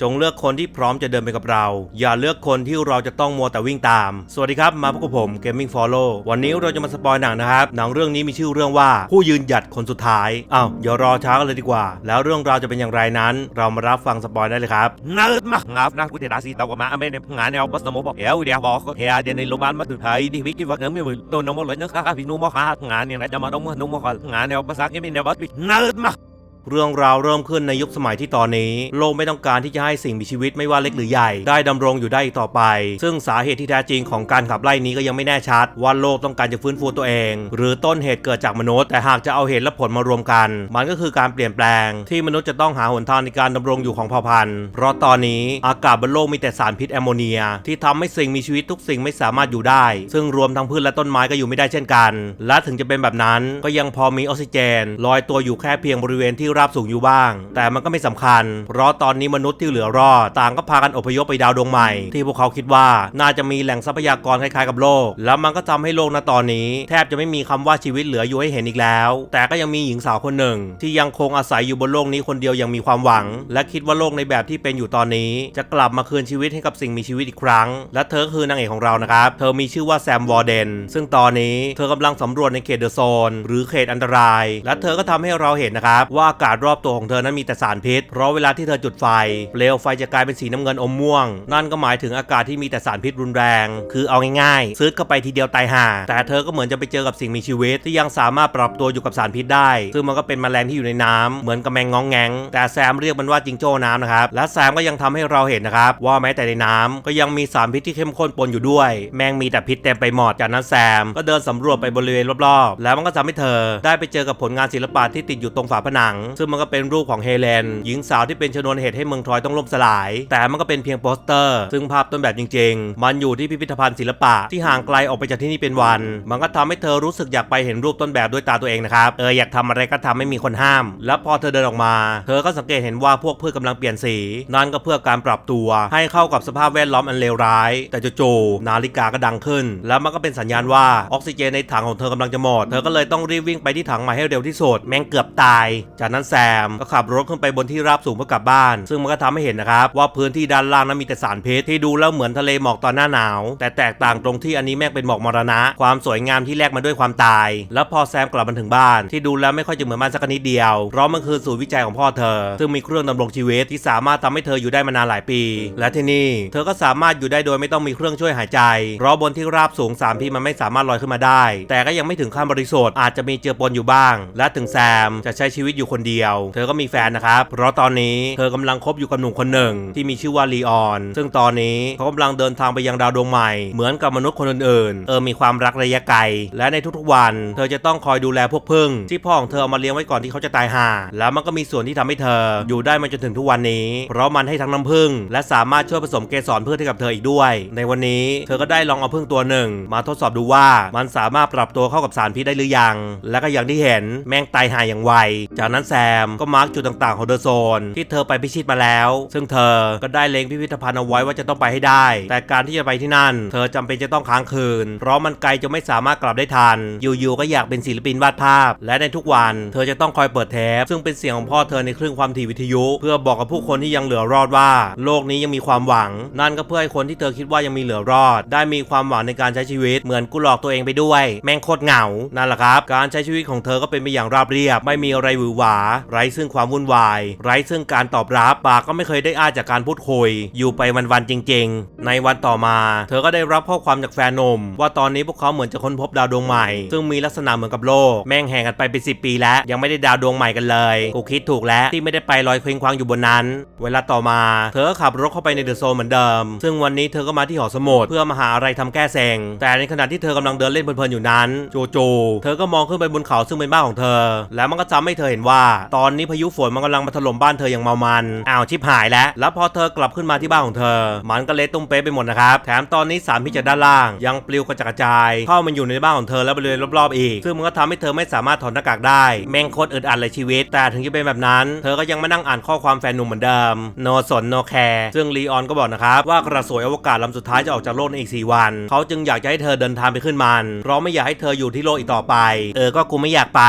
จงเลือกคนที่พร้อมจะเดินไปกับเรา อย่าเลือกคนที่เราจะต้องมัวแต่วิ่งตาม สวัสดีครับ มาพบกับผม Gaming Follow วันนี้เราจะมาสปอยหนังนะครับ หนังเรื่องนี้มีชื่อเรื่องว่าผู้ยืนหยัดคนสุดท้ายอ้าวอย่ารอช้ากันเลยดีกว่า แล้วเรื่องราวจะเป็นอย่างไรนั้น เรามารับฟังสปอยได้เลยครับ Nerd mà ngọc đang quyết định đã xí tàu của mà bên em ngã neo bắt đầu một kéo đi bỏ có hè đến đây lô ban mất từ thấy đi biết cái vật ngấm như tôi nó một lấy nước khác vì nó một hạt ngã này lại cho mà đông nó một ngã neo bắt sáng cái bên neo bắt bị nerd mà เรื่อง เรื่องราวเริ่มขึ้นในยุคสมัยที่ตอนนี้ โลกไม่ต้องการที่จะให้สิ่งมีชีวิตไม่ว่าเล็กหรือใหญ่ ได้ดำรงอยู่ได้อีกต่อไป ซึ่งสาเหตุที่แท้จริงของการขับไล่นี้ก็ยังไม่แน่ชัด ว่าโลกต้องการจะฟื้นฟูตัวเอง หรือต้นเหตุเกิดจากมนุษย์ แต่หากจะเอาเหตุและผลมารวมกัน มันก็คือการเปลี่ยนแปลง ที่มนุษย์จะต้องหาหนทางในการดำรงอยู่ของเผ่าพันธุ์ เพราะตอนนี้อากาศบนโลกมีแต่สารพิษแอมโมเนีย ที่ทำให้สิ่งมีชีวิตทุกสิ่งไม่สามารถอยู่ได้ ซึ่งรวมทั้งพืชและต้นไม้ก็อยู่ไม่ได้เช่นกัน และถึงจะเป็นแบบนั้นก็ยังพอมีออกซิเจนลอยตัวอยู่แค่เพียงบริเวณที่ราบสูงอยู่บ้าง แต่มันก็ไม่สำคัญ เพราะตอนนี้มนุษย์ที่เหลือรอด ต่างก็พากันอพยพไปดาวดวงใหม่ ที่พวกเขาคิดว่าน่าจะมีแหล่งทรัพยากรคล้ายๆกับโลก แล้วมันก็ทำให้โลกณตอนนี้ แทบจะไม่มีคำว่าชีวิตเหลืออยู่ให้เห็นอีกแล้ว แต่ก็ยังมีหญิงสาวคนหนึ่ง ที่ยังคงอาศัยอยู่บนโลกนี้คนเดียวย่างมีความหวัง และคิดว่าโลกในแบบที่เป็นอยู่ตอนนี้ จะกลับมาคืนชีวิตให้กับสิ่งมีชีวิตอีกครั้ง และเธอก็คือนางเอกของเรานะครับ เธอมีชื่อว่าแซมวอร์เดน ซึ่งตอนนี้เธอกำลังสำรวจในเขตเดอะโซนหรือเขตอันตราย และเธอก็ทำให้เราเห็นนะครับว่าอากาศรอบตัวของเธอนั้นมีแต่สารพิษ เพราะเวลาที่เธอจุดไฟ เปลวไฟจะกลายเป็นสีน้ำเงินอมม่วง นั่นก็หมายถึงอากาศที่มีแต่สารพิษรุนแรง คือเอาง่ายๆ ซื้อเข้าไปทีเดียวตายห่า แต่เธอก็เหมือนจะไปเจอกับสิ่งมีชีวิต ที่ยังสามารถปรับตัวอยู่กับสารพิษได้ ซึ่งมันก็เป็นแมลงที่อยู่ในน้ำเหมือนกับแมงงองแงง แต่แซมเรียกมันว่าจิงโจ้น้ำนะครับ และแซมก็ยังทำให้เราเห็นนะครับว่าแม้แต่ในน้ำก็ยังมีสารพิษที่เข้มข้นปนอยู่ด้วย แมงมีแต่พิษเต็มไปหมด จากนั้นแซมก็เดินสำรวจไปบริเวณรอบๆ แล้วมันก็ทำให้เธอได้ไปเจอกับผลงานศิลปะที่ติดอยู่ตรงฝาผนังซึ่งมันก็เป็นรูปของเฮเลนหญิงสาวที่เป็นชนวนเหตุให้เมืองทรอยต้องล่มสลาย แต่มันก็เป็นเพียงโปสเตอร์ ซึ่งภาพต้นแบบจริง ๆ มันอยู่ที่พิพิธภัณฑ์ศิลปะที่ห่างไกลออกไปจากที่นี่เป็นวัน มันก็ทำให้เธอรู้สึกอยากไปเห็นรูปต้นแบบด้วยตาตัวเองนะครับ เอออยากทำอะไรก็ทำไม่มีคนห้าม แล้วพอเธอเดินออกมา เธอก็สังเกตเห็นว่าพวกพืชกำลังเปลี่ยนสี นั่นก็เพื่อการปรับตัว ให้เข้ากับสภาพแวดล้อมอันเลวร้าย แต่จู่ๆนาฬิกาก็ดังขึ้น แล้วมันก็เป็นสัญญาณว่าออกซิเจนในถังของเธอกำลังจะหมด เธอก็เลยต้องรีบวิ่งไปที่ถังใหม่ให้เร็วที่สุด แม่งเกือบตาย จากนั้นแซม ก็ขับรถขึ้นไปบนที่ราบสูงเพื่อกลับบ้าน ซึ่งมันก็ทำให้เห็นนะครับ ว่าพื้นที่ด้านล่างนั้นมีแต่สารพิษที่ดูแล้วเหมือนทะเลหมอกตอนหน้าหนาว แต่แตกต่างตรงที่อันนี้แม่งเป็นหมอกมรณะ ความสวยงามที่แลกมาด้วยความตาย แล้วพอแซมกลับมาถึงบ้านที่ดูแล้วไม่ค่อยจะเหมือนบ้านสักนิดเดียวเพราะมันคือศูนย์วิจัยของพ่อเธอ ซึ่งมีเครื่องดำรงชีวิตที่สามารถทำให้เธออยู่ได้มานานหลายปี และที่นี่ เธอก็สามารถอยู่ได้โดยไม่ต้องมีเครื่องช่วยหายใจ เพราะบนที่ราบสูงสารพิษมันไม่สามารถลอยขึ้นมาได้ แต่ก็ยังไม่ถึงขั้นบริสุทธิ์อาจจะมีเจือปนอยู่บ้าง และถึงแซมจะใช้ชีวิตอยู่คนเดียว เธอก็มีแฟนนะครับ เพราะตอนนี้เธอกำลังคบอยู่กับหนุ่มคนหนึ่ง ที่มีชื่อว่าลีออน ซึ่งตอนนี้เขากำลังเดินทางไปยังดาวดวงใหม่ เหมือนกับมนุษย์คนอื่นๆ เออมีความรักระยะไกล และในทุกๆวัน เธอจะต้องคอยดูแลพวกพึ่ง ที่พ่อของเธอเอามาเลี้ยงไว้ก่อนที่เขาจะตายห่า แล้วมันก็มีส่วนที่ทำให้เธอ อยู่ได้มาจนถึงทุกวันนี้ เพราะมันให้ทั้งน้ำผึ้งและสามารถช่วยผสมเกสรพืชให้กับเธออีกด้วย ในวันนี้เธอก็ได้ลองเอาผึ้งตัวหนึ่ง มาทดสอบดูว่ามันสามารถปรับตัวเข้ากับสารพิษได้หรือยัง และก็อย่างที่เห็นแม่งตายห่าอย่างไว จากนั้นแซมก็มาร์กจุดต่างๆของเดอะโซนที่เธอไปพิชิตมาแล้ว ซึ่งเธอก็ได้เล็งพิพิธภัณฑ์เอาไว้ว่าจะต้องไปให้ได้ แต่การที่จะไปที่นั่น เธอจำเป็นจะต้องค้างคืน เพราะมันไกลจะไม่สามารถกลับได้ทัน อยู่ๆก็อยากเป็นศิลปินวาดภาพ และในทุกวัน เธอจะต้องคอยเปิดเทปซึ่งเป็นเสียงของพ่อเธอในคลื่นความถี่วิทยุ เพื่อบอกกับผู้คนที่ยังเหลือรอดว่า โลกนี้ยังมีความหวัง นั่นก็เพื่อให้คนที่เธอคิดว่ายังมีเหลือรอด ได้มีความหวังในการใช้ชีวิต เหมือนกูหลอกตัวเองไปด้วย แม่งโคตรเหงานั่นแหละครับ การใช้ชีวิตของเธอก็เป็นไปอย่างราบเรียบ ไม่มีอะไรหวือหวาไร้ซึ่งความวุ่นวาย ไร้ซึ่งการตอบรับปาก็ไม่เคยได้อ้าจากการพูดคุย อยู่ไปวันๆจริง ๆ ในวันต่อมา เธอก็ได้รับข้อความจากแฟนหนุ่มว่าตอนนี้พวกเขาเหมือนจะค้นพบดาวดวงใหม่ ซึ่งมีลักษณะเหมือนกับโลก แม่งแห่งกันไปเป็นสิปีแล้ว ยังไม่ได้ดาวดวงใหม่กันเลยกูคิดถูกแล้วที่ไม่ได้ไปลอยเคว้งคว้างอยู่บนนั้น เวลาต่อมา เธอก็ขับรถเข้าไปในเดอะโซนเหมือนเดิม ซึ่งวันนี้เธอก็มาที่หอสมุดเพื่อมาหาอะไรทำแก้เซ็งแต่ในขณะที่เธอกำลังเดินเล่นเพลินๆอยู่นั้นโจู่ๆเธอก็มองขึ้นไปบนเขาซึ่งเป็นบ้านของเธอ แล้วมันก็จำให้เธอเห็นว่าตอนนี้พายุฝนมันกำลังมาถล่มบ้านเธออย่างเมามันอ้าวชิบหายแล้ว แล้วพอเธอกลับขึ้นมาที่บ้านของเธอ มันก็เละตุ้มเป๊ะไปหมดนะครับ แถมตอนนี้สารพิษจากด้านล่าง ยังปลิวกระจัดกระจาย เข้ามาอยู่ในบ้านของเธอและบริเวณรอบๆอีก ซึ่งมันก็ทำให้เธอไม่สามารถถอดหน้ากากได้ แม่งโคตรอึดอัดเลยชีวิต แต่ถึงจะเป็นแบบนั้น เธอก็ยังมานั่งอ่านข้อความแฟนหนุ่มเหมือนเดิม โนสนโนแคร์ ซึ่งลีออนก็บอกนะครับว่ากระสวยอวกาศลำสุดท้ายจะออกจากโลกในอีก 4 วัน เขาจึงอยากจะให้เธอเดินทางไปขึ้นมัน เพราะไม่อยากให้เธออยู่ที่โลกอีกต่อไป เออ ก็กูไม่อยากไป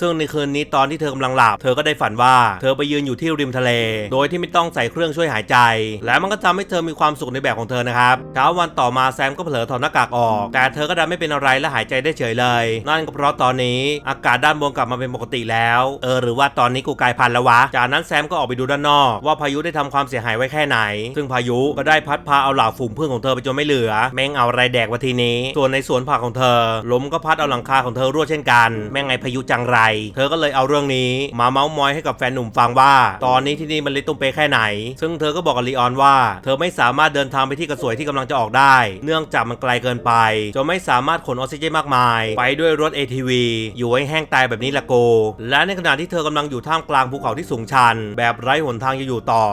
ซึ่งในคืนนี้ตอนที่เธอกำลังหลับบ เธอก็ได้ฝันว่า เธอไปยืนอยู่ที่ริมทะเล โดยที่ไม่ต้องใส่เครื่องช่วยหายใจ และมันก็ทำให้เธอมีความสุขในแบบของเธอนะครับเช้าวันต่อมาแซมก็เผลอถอดหน้ากากออก แต่เธอก็ดันไม่เป็นอะไรและหายใจได้เฉยเลย นั่นก็เพราะตอนนี้อากาศด้านบนกลับมาเป็นปกติแล้ว เออหรือว่าตอนนี้กูกลายพันธุ์แล้ววะ จากนั้นแซมก็ออกไปดูด้านนอก ว่าพายุได้ทำความเสียหายไว้แค่ไหน ซึ่งพายุก็ได้พัดพาเอาเหล่าฝูงพึ่งของเธอไปจนไม่เหลือ แม่งเอาอะไรแดกวะทีนี้ ส่วนในสวนผักของเธอลมก็พัดเอาหลังคาของเธอรั่วเช่นกัน แม่งไงพายุจังไร เธอก็เลยเอาเรื่องนี้มาาเมาส์มอยให้กับแฟนหนุ่มฟังว่า ตอนนี้ที่นี่มันลิตุ้มเปแค่ไหน ซึ่งเธอก็บอกกับลีออนว่า เธอไม่สามารถเดินทางไปที่กระสวยที่กำลังจะออกได้ เนื่องจากมันไกลเกินไปจนไม่สามารถขนออกซิเจนมากมาย ไปด้วยรถ ATV อยู่ให้แห้งตายแบบนี้ละโก และในขณะที่เธอกำลังอยู่ท่ามกลางภูเขาที่สูงชัน แบบไร้หนทางจะอยู่ต่อ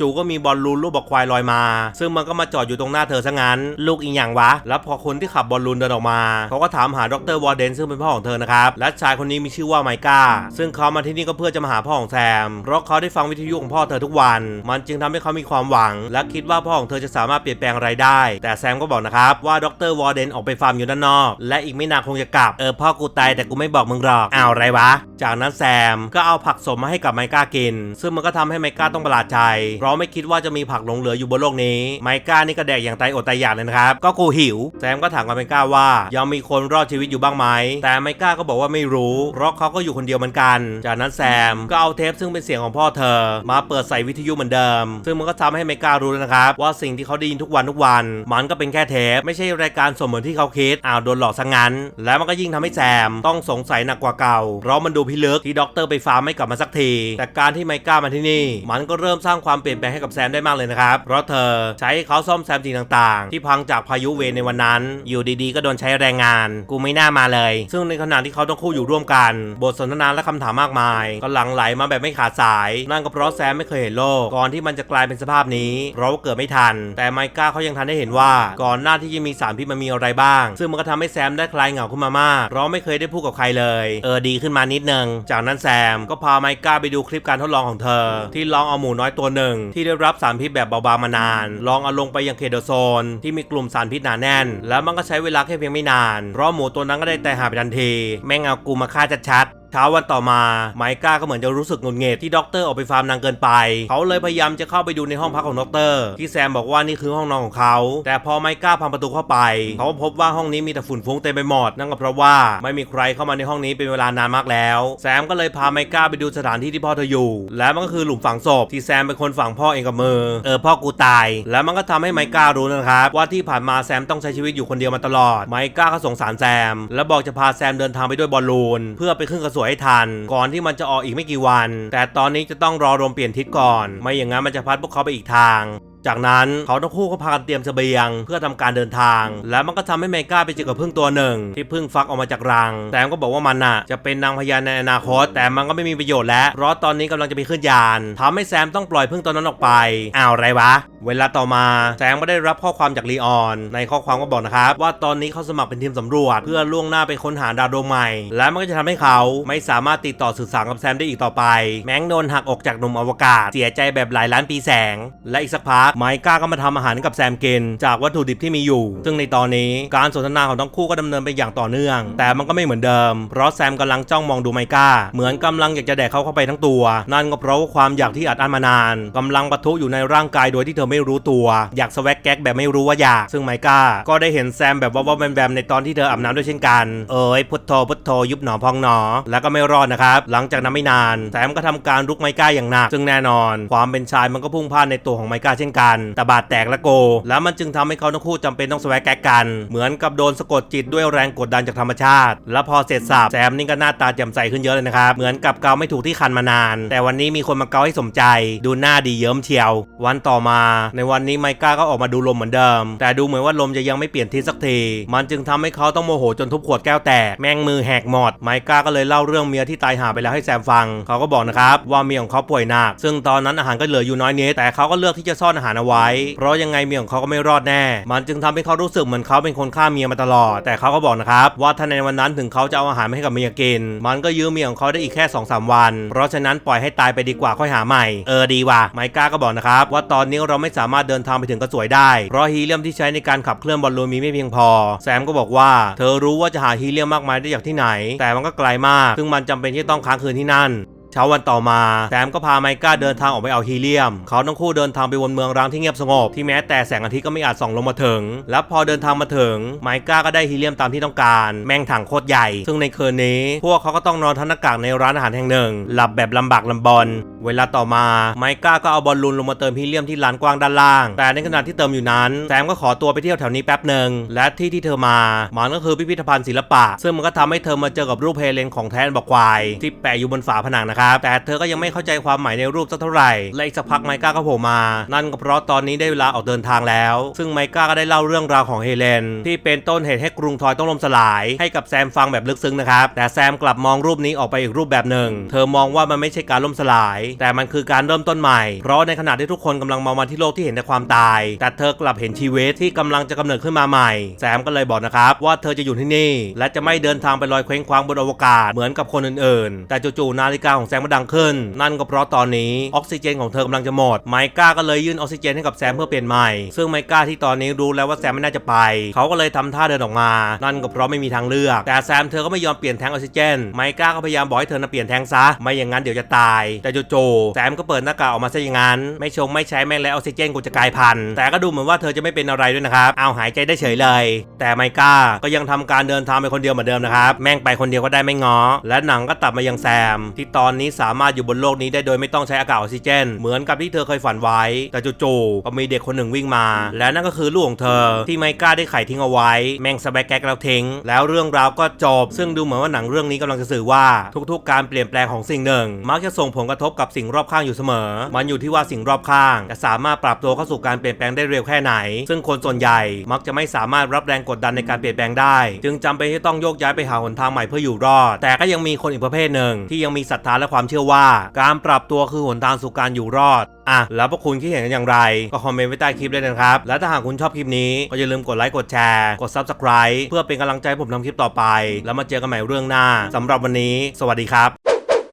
จู่ๆก็มีบอลลูนรูปบอกควายลอยมา ซึ่งมันก็มาจอดอยู่ตรงหน้าเธอซะงั้น ลูกอีหยังวะ แล้วพอคนที่ขับบอลลูนเดินออกมา เขาก็ถามหาดรวอร์เดนซึ่งเป็นพ่อของเธอนะครับ และชายคนนี้มีชื่อว่าไมก้า ซึ่งเขามาที่นี่ก็เพื่อจะมาหาพ่อของแซม เพราะเขาได้ฟังวิทยุของพ่อเธอทุกวัน มันจึงทำให้เขามีความหวัง และคิดว่าพ่อของเธอจะสามารถเปลี่ยนแปลงอะไรได้ แต่แซมก็บอกนะครับว่าดรวอร์เดนออกไปฟาร์มอยู่ด้านนอก และอีกไม่นานคงจะกลับ เออพ่อกูตายแต่กูไม่บอกมึงหรอกอ้าวอะไรวะ จากนั้นแซมก็เอาผักสมมาให้กับไมก้ากิน ซึ่งมันก็ทำให้ไมก้าต้องประหลาดใจ เพราะไม่คิดว่าจะมีผักหลงเหลืออยู่บนโลกนี้ ไมก้านี่ก็แดกอย่างตายอดตายอยากเลยนะครับ ก็กูหิว แซมก็ถามกับไมก้าว่า ยังมีคนรอดชีวิตอยู่บ้างไหม แต่ไมก้าก็บอกว่าไม่รู้ เพราะเขาก็อยู่คนเดียวเหมือนกัน จากนั้นแซม ก็เอาเทปซึ่งเป็นเสียงของพ่อเธอ มาเปิดใส่วิทยุเหมือนเดิม ซึ่งมันก็ทำให้ไมก้ารู้แล้วนะครับ ว่าสิ่งที่เขาได้ยินทุกวันทุกวัน มันก็เป็นแค่เทป ไม่ใช่รายการสมเหมือนที่เขาคิดอ้าวโดนหลอกซะงั้น และมันก็ยิ่งทำให้แซมต้องสงสัยหนักกว่าเก่าเพราะมันดูพิลึกที่ด็อกเตอร์ไปฟาร์มไม่กลับมาสักที แต่การที่ไมก้ามาที่นี่ มันก็เริ่มสร้างความเปลี่ยนแปลงให้กับแซมได้มากเลยนะครับเพราะเธอใช้เขาซ่อมแซมสิ่งต่างๆ ที่พังจากพายุเวรในวันนั้น อยู่ดีๆ ก็โดนใช้แรงงาน กูไม่น่ามาเลย ซึ่งในขณะที่เขาต้องคู่อยู่ร่วมกัน บทสนทนาและคำถามมากมายก็หลั่งไหลมาแบบไม่ขาดสาย นั่นก็เพราะแซมไม่เคยเห็นโลก ก่อนที่มันจะกลายเป็นสภาพนี้ เราะว่าเกิดไม่ทัน แต่ไมก้าเขายังทันได้เห็นว่า ก่อนหน้าที่จะมีสารพิษมันมีอะไรบ้าง ซึ่งมันก็ทำให้แซมได้คลายเหงาขึ้นมามากเราไม่เคยได้พูดกับใครเลย เออดีขึ้นมานิดนึง จากนั้นแซมก็พาไมก้าไปดูคลิปการทดลองของเธอ ที่ลองเอาหมูน้อยตัวหนึ่ง ที่ได้รับสารพิษแบบเบาๆมานาน ลองเอาลงไปยังเขตโซน ที่มีกลุ่มสารพิษหนาแน่น แล้วมันก็ใช้เวลาแค่เพียงไม่นาน เพราะหมูตัวนั้นก็ได้แต่หายไปทันที แม่งเอากูมาฆ่าชัด เช้าวันต่อมาไมก้าก็เหมือนจะรู้สึกงุดหงิดที่ด็อกเตอร์ออกไปฟาร์มนานเกินไป เขาเลยพยายามจะเข้าไปดูในห้องพักของด็อกเตอร์ที่แซมบอกว่านี่คือห้องนอนของเขา แต่พอไมก้าพังประตูเข้าไป เขาก็พบว่าห้องนี้มีแต่ฝุ่นฟุ้งเต็มไปหมดนั่นก็เพราะว่าไม่มีใครเข้ามาในห้องนี้เป็นเวลานานมากแล้ว แซมก็เลยพาไมก้าไปดูสถานที่ที่พ่อเธออยู่ และมันก็คือหลุมฝังศพที่แซมเป็นคนฝังพ่อเองกับมือเออพ่อกูตาย แล้วมันก็ทำให้ไมก้ารู้นะครับว่าที่ผ่านมาแซมต้องใช้ชีวิตอยู่คนเดียวมาตลอดไมก้าก็สงสารแซม และบอกจะพาแซมเดินทางไปด้วยบอลลูนเพื่อไปขึ้นกระสวยให้ทัน ก่อนที่มันจะออกอีกไม่กี่วัน แต่ตอนนี้จะต้องรอลมเปลี่ยนทิศก่อน ไม่อย่างนั้นมันจะพัดพวกเขาไปอีกทาง จากนั้นเขาทั้งคู่ก็พากันเตรียมเสบียงเพื่อทำการเดินทาง และมันก็ทำให้เมก้าไปเจอกับพึ่งตัวหนึ่ง ที่พึ่งฟักออกมาจากรัง แต่ก็บอกว่ามันน่ะจะเป็นนางพญาในอนาคต แต่มันก็ไม่มีประโยชน์แล้วเพราะตอนนี้กำลังจะไปขึ้นยานทำให้แซมต้องปล่อยพึ่งตัวนั้นออกไปอ้าวไรวะ เวลาต่อมาแซมก็ได้รับข้อความจากลีออน ในข้อความก็บอกนะครับว่าตอนนี้เขาสมัครเป็นทีมสำรวจ เพื่อล่วงหน้าไปค้นหาดาวดวงใหม่ และมันก็จะทำให้เขาไม่สามารถติดต่อสื่อสารกับแซมได้อีกต่อไป แม้งโดนหักออกจากหนุ่มอวกาศเสียใจแบบหลายล้านปีแสง และอีกสักพักไมก้าก็มาทำอาหารกับแซมเกนจากวัตถุดิบที่มีอยู่ ซึ่งในตอนนี้การสนทนาของทั้งคู่ก็ดำเนินไปอย่างต่อเนื่อง แต่มันก็ไม่เหมือนเดิม เพราะแซมกำลังจ้องมองดูไมก้า เหมือนกำลังอยากจะแดกเขาเข้าไปทั้งตัว นั่นก็เพราะว่าความอยากที่อัดอั้นมานานกำลังปะทุอยู่ในร่างกายโดยที่เธอไม่รู้ตัว อยากสวักแก๊กแบบไม่รู้ว่าอยาก ซึ่งไมก้า ก็ได้เห็นแซมแบบว่าๆแวมๆในตอนที่เธออาบน้ำด้วยเช่นกัน เอ้ยพุทโธพุทโธยุบหนอพองหนอ แล้วก็ไม่รอดนะครับ หลังจากนั้นไม่นาน แซมก็ทำการรุกไมก้าอย่างหนัก ซึ่งแน่นอน ความเป็นชายมันก็พุ่งพ่านในตัวของไมก้าเช่นกันแต่บาดแตกและโก แล้วมันจึงทำให้เขาทั้งคู่จำเป็นต้องสวักแกกัน เหมือนกับโดนสะกดจิตด้วยแรงกดดันจากธรรมชาติ แล้วพอเสร็จสับแซมนี่ก็หน้าตาแจ่มใสขึ้นเยอะเลยนะครับ เหมือนกับเกาไม่ถูกที่คันมานาน แต่วันนี้มีคนมาเกาให้สมใจ ดูหน้าดีเยิ้มเชียว วันต่อมา ในวันนี้ไมก้าก็ออกมาดูลมเหมือนเดิม แต่ดูเหมือนว่าลมจะยังไม่เปลี่ยนทิศสักที มันจึงทำให้เขาต้องโมโหจนทุบขวดแก้วแตก แม่งมือแหกหมด ไมก้าก็เลยเล่าเรื่องเมียที่ตายหาไปแล้วให้แซมฟัง เขาก็บอกนะครับว่าเมียของเขาป่วยหนัก ซึ่งตอนนั้นอาหารก็เหลืออยู่น้อยนิดแต่เขาก็เลือกที่จะซ่อนอาหารเอาไว้ เพราะยังไงเมียของเขาก็ไม่รอดแน่ มันจึงทำให้เขารู้สึกเหมือนเขาเป็นคนฆ่าเมียมาตลอด แต่เขาก็บอกนะครับว่าถ้าในวันนั้นถึงเขาจะเอาอาหารมาให้กับเมียกิน มันก็ยื้อเมียของเขาได้อีกแค่2อสวัน เพราะฉะนั้นปล่อยให้ตายไปดีกว่าค่อยหาใหม่ เออดีว่ะ ไมก้าก็บอกนะครับว่าตอนนี้เราไม่สามารถเดินทางไปถึงกระสวยได้ เพราะฮีเลียมที่ใช้ในการขับเคลื่อนบอลลูนมีไม่เพียงพอ แซมก็บอกว่าเธอรู้ว่าจะหาฮีเลียมมากมายได้จากที่ไหน แต่มันก็ไกลมาก ซึ่งมันจำเป็นที่ต้องค้างคืนที่นั่น เช้าวันต่อมาแซมก็พาไมก้าเดินทางออกไปเอาฮีเลียม เขาทั้งคู่เดินทางไปวนเมืองร้างที่เงียบสงบที่แม้แต่แสงอาทิตย์ก็ไม่อาจส่องลงมาถึง แล้วพอเดินทางมาถึงไมก้าก็ได้ฮีเลียมตามที่ต้องการ แม่งถังโคตรใหญ่ ซึ่งในคืนนี้ พวกเขาก็ต้องนอนทันหน้ากากในร้านอาหารแห่งหนึ่ง หลับแบบลำบากลำบน เวลาต่อมาไมก้าก็เอาบอลลูนลงมาเติมฮีเลียมที่ลานกว้างด้านล่าง แต่ในขณะที่เติมอยู่นั้นแซมก็ขอตัวไปเที่ยวแถวนี้แป๊บหนึ่งและที่ที่เธอมามันก็คือพิพิธภัณฑ์ศิลปะ ซึ่งมันก็ทำให้เธอมาเจอกับรูปเฮเลนของแทนบอกควายที่แปะอยู่บนฝาผนังนะครับ แต่เธอก็ยังไม่เข้าใจความหมายในรูปสักเท่าไหร่ และอีกสักพักไมก้าก็โผล่มา นั่นก็เพราะตอนนี้ได้เวลาออกเดินทางแล้ว ซึ่งไมก้าก็ได้เล่าเรื่องราวของเฮเลน ที่เป็นต้นเหตุให้กรุงทอยต้องล่มสลาย ให้กับแซมฟังแบบลึกซึ้งนะครับ แต่แซมกลับมองรูปนี้ออกไปอีกรูปแบบหนึ่ง เธอมองว่ามันไม่ใช่การล่มสลาย แต่มันคือการเริ่มต้นใหม่ เพราะในขณะที่ทุกคนกำลังมองมาที่โลกที่เห็นแต่ความตาย แต่เธอกลับเห็นชีวิตที่กำลังจะกำเนิดขึ้นมาใหม่ แซมก็เลยบอกนะครับว่าเธอจะอยู่ที่นี่ และจะไม่เดินทางไปลอยเคว้งคว้างบนอวกาศเหมือนกับคนอื่นๆ แต่จู่ๆนาฬิกาของแซมก็ดังขึ้น นั่นก็เพราะตอนนี้ออกซิเจนของเธอกำลังจะหมด ไมก้าก็เลยยื่นออกซิเจนให้กับแซมเพื่อเปลี่ยนใหม่ ซึ่งไมก้าที่ตอนนี้รู้แล้วว่าแซมไม่น่าจะไป เขาก็เลยทำท่าเดินออกมา นั่นก็เพราะไม่มีทางเลือก แต่แซมเธอก็ไม่ยอมเปลี่ยนแทงออกซิเจน ไมก้าก็พยายามบอกให้เธอน่ะเปลี่ยนแทงซะ ไม่อย่างนั้นเดี๋ยวจะตาย แต่โจู่ๆแซมก็เปิดหน้ากากออกมาซะอย่างนั้น ไม่ชงไม่ใช้แม่งแล้วออกซิเจนกูจะกลายพันธุ์ แต่ก็ดูเหมือนว่าเธอจะไม่เป็นอะไรด้วยนะครับ เอาหายใจได้เฉยเลย แต่ไมก้าก็ยังทำการเดินทางไปคนเดียวเหมือนเดิมนะครับ แม่งไปคนเดียวก็ได้ไม่ง้อ และหนังก็ตัดมายังแซม ที่ตอนนี้สามารถอยู่บนโลกนี้ได้โดยไม่ต้องใช้อากาศออกซิเจน เหมือนกับที่เธอเคยฝันไว้ แต่จู่ๆก็มีเด็กคนหนึ่งวิ่งมา และนั่นก็คือลูกของเธอที่ไมก้าได้ไข่ทิ้งเอาไว้ แม่งสแบกแก๊กแล้วทิ้ง แล้วเรื่องราวก็จบ ซึ่งดูเหมือนว่าหนังเรื่องนี้กำลังจะสื่อว่าทุกๆ การเปลี่ยนแปลงของสิ่งหนึ่ง มักจะส่งผลกระทบกับสิ่งรอบข้างอยู่เสมอ มันอยู่ที่ว่าสิ่งรอบข้าง จะสามารถปรับตัวเข้าสู่การเปลี่ยนแปลงได้เร็วแค่ไหน ซึ่งคนส่วนใหญ่มักจะไม่สามารถรับแรงกดดันในการเปลี่ยนแปลงได้ จึงจำเป็นที่ต้องโยกย้ายไปหาหนทางใหม่เพื่ออยู่รอด แต่ก็ยังมีคนอีกประเภทหนึ่งที่ยังมีศรัทธาและความเชื่อว่า การปรับตัวคือหนทางสู่การอยู่รอดอะแล้วพวกคุณคิดเห็นกันอย่างไร ก็คอมเมนต์ไว้ใต้คลิปเลยนะครับ และถ้าหากคุณชอบคลิปนี้ ก็อย่าลืมกดไลค์กดแชร์กด Subscribe เพื่อเป็นกำลังใจผมทำคลิปต่อไป แล้วมาเจอกันใหม่เรื่องหน้าสำหรับวันนี้ สวัสดีครับ